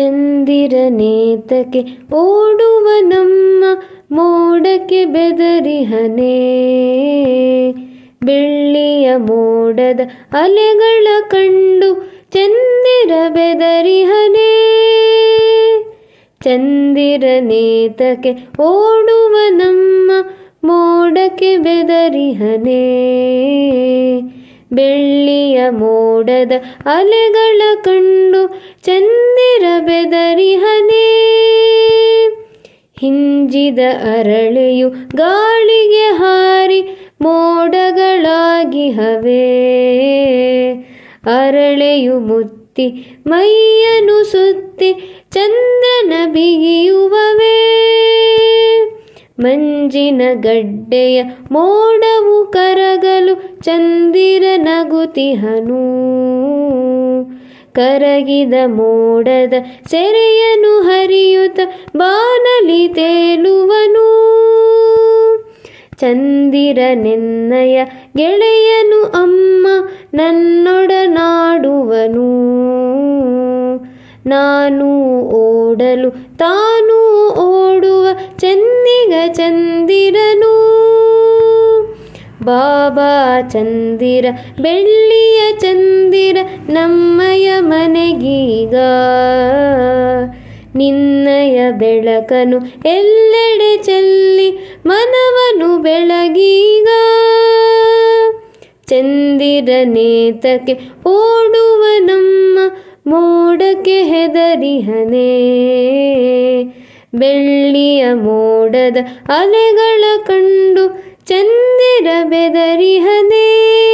ಚಂದಿರನೇತಕ್ಕೆ ಓಡುವ ನಮ್ಮ ಮೋಡಕ್ಕೆ ಬೆದರಿಹನೇ ಬೆಳ್ಳಿಯ ಮೋಡದ ಅಲೆಗಳ ಕಂಡು ಚಂದಿರ ಬೆದರಿಹನೇ ಚಂದಿರನೇತಕ್ಕೆ ಓಡುವ ನಮ್ಮ ಮೋಡಕ್ಕೆ ಬೆದರಿಹನೇ ಬೆಳ್ಳಿಯ ಮೋಡದ ಅಲೆಗಳ ಕಂಡು ಚಂದಿರ ಬೆದರಿಹನೇ ಹಿಂಜಿದ ಅರಳೆಯು ಗಾಳಿಗೆ ಹಾರಿ ಮೋಡಗಳಾಗಿ ಹವೆ. ಅರಳೆಯು ಮುತ್ತಿ ಮೈಯನು ಸುತ್ತಿ ಚಂದ್ರನ ಬಿಗಿಯುವವೇ. ಮಂಜಿನ ಗಡ್ಡೆಯ ಮೋಡವು ಕರಗಲು ಚಂದಿರ ನಗುತಿಹನು. ಕರಗಿದ ಮೋಡದ ಸೆರೆಯನು ಹರಿಯುತ್ತ ಬಾನಲಿ ತೇಲುವನು. ಚಂದಿರ ನಿನ್ನಯ ಗೆಳೆಯನು ಅಮ್ಮ ನನ್ನೊಡನಾಡುವನು. ನಾನು ಓಡಲು ತಾನು ಓಡುವ ಚಂದಿಗ ಚಂದಿರನು. ಬಾಬಾ ಚಂದಿರ, ಬೆಳ್ಳಿಯ ಚಂದಿರ ನಮ್ಮಯ ಮನೆಗೀಗ ನಿನ್ನಯ ಬೆಳಕನು ಎಲ್ಲೆಡೆ ಚೆಲ್ಲಿ ಮನವನು ಬೆಳಗೀಗ. ಚಂದಿರ ನೇತಕ್ಕೆ ಓಡುವ ನಮ್ಮ ಮೋಡಕ್ಕೆ ಹೆದರಿಹನೇ. ಬೆಳ್ಳಿಯ ಮೋಡದ ಅಲೆಗಳ ಕಂಡು ಚಂದಿರ ಬೆದರಿಹನೇ.